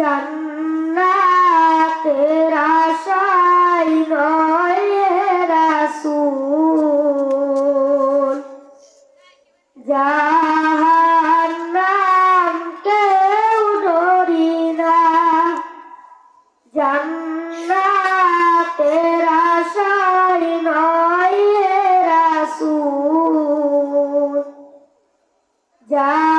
জান্নাতের আশাই নয় রাসূল। জাহান্নাম কেউ ডরি না। জান্নাতের আশাই নয় রাসূল। জাহান্নাম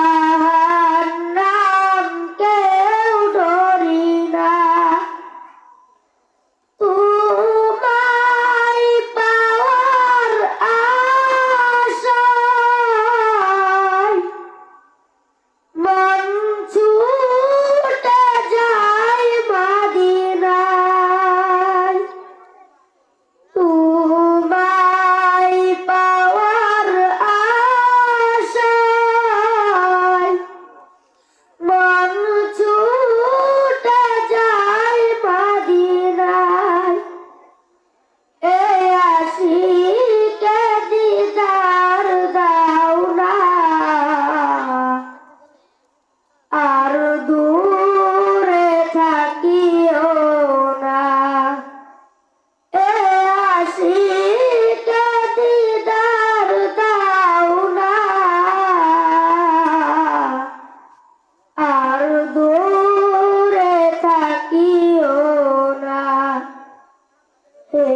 হে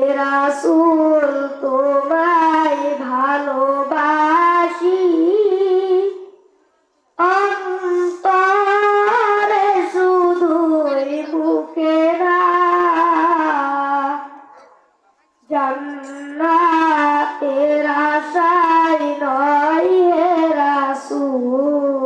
তোমায় ভালোবাসি। অন্তরে শুধুই বুকে না জান্নাতের আশায় নয় হে রাসূল